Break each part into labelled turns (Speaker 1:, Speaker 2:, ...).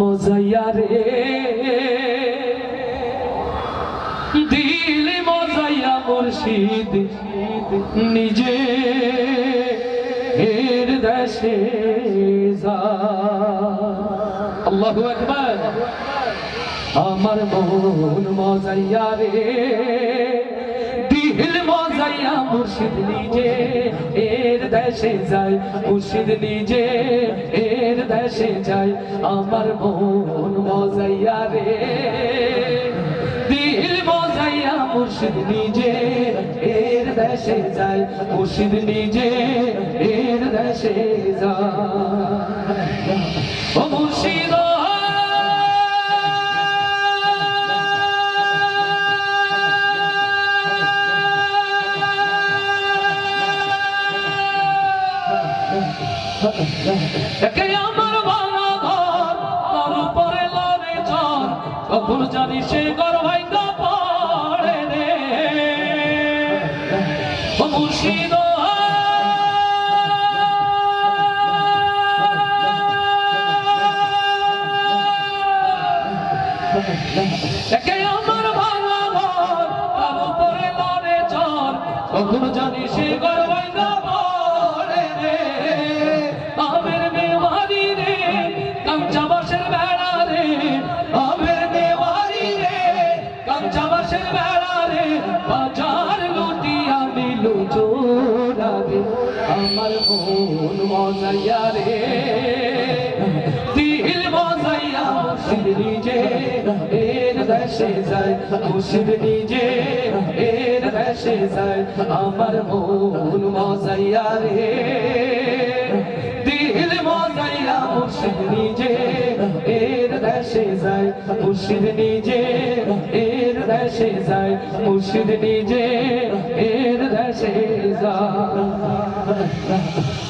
Speaker 1: মজাইয়া রে। দিল মজাইয়া মুর্শিদ নিজে এর দেশে আল্লাহু আকবার। আমার মন মজাইয়া রে। মুর্শিদ নিজে এর দেশে যায়, মুর্শিদ নিজে এর দেশে যায়। আমার মন মজাইয়া রে, দিল মজাইয়া মুর্শিদ নিজে এর দেশে যায়, মুর্শিদ নিজে এর দেশে যায়। ও মুর্শিদ একে আমার ভাঙা ঘর তার উপরে লড়ে চর। কখন জানি সে ঘর ভাঙ্গা পড়ে রে। মুর্শিদ একে আমার ভাঙা ঘর তার উপরে লড়ে চর। কখন জানি সে মজাইয়া রে। দিল মজাইয়া মুর্শিদ নিজে, এর দেশে যায় মুর্শিদ নিজে, এর দেশে যায় আমার মন মজাইয়া রে। দিল মজাইয়া মুর্শিদ নিজে, এর দেশে যায় মুর্শিদ নিজে, এর দেশে যায় মুর্শিদ নিজে, এর দেশে যায়।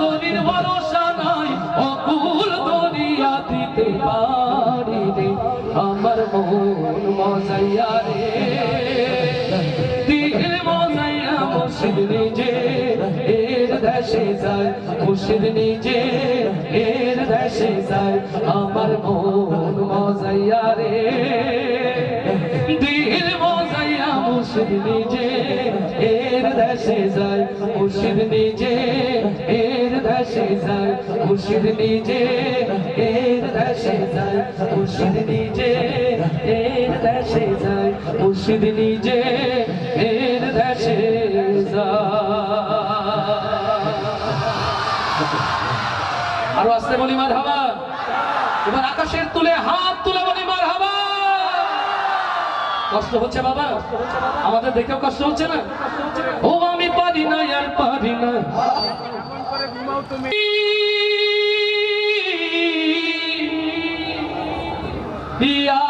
Speaker 1: এ ভরসা নাই, অকুল দরিয়া দিতে পারি রে আমার মন মজাইয়া রে, দিল মজাইয়া মুর্শিদ নিজে, এর দেশে যায়, মুর্শিদ নিজে, এর দেশে যায়। আমার মন মজাইয়া রে। মুর্শিদ নিজে এর দেশে যায়, মুর্শিদ নিজে এর দেশে যায়, মুর্শিদ নিজে এর দেশে যায়, মুর্শিদ নিজে এর দেশে যায়, মুর্শিদ নিজে এর দেশে আরও আসতে বলি মার হাবা এবার আকাশের তুলে হাত তুলে বলি মার হাবা কষ্ট হচ্ছে বাবা? আমাদের দেখেও কষ্ট হচ্ছে না? ও, আমি পারি না, আর পারি না। ইয়া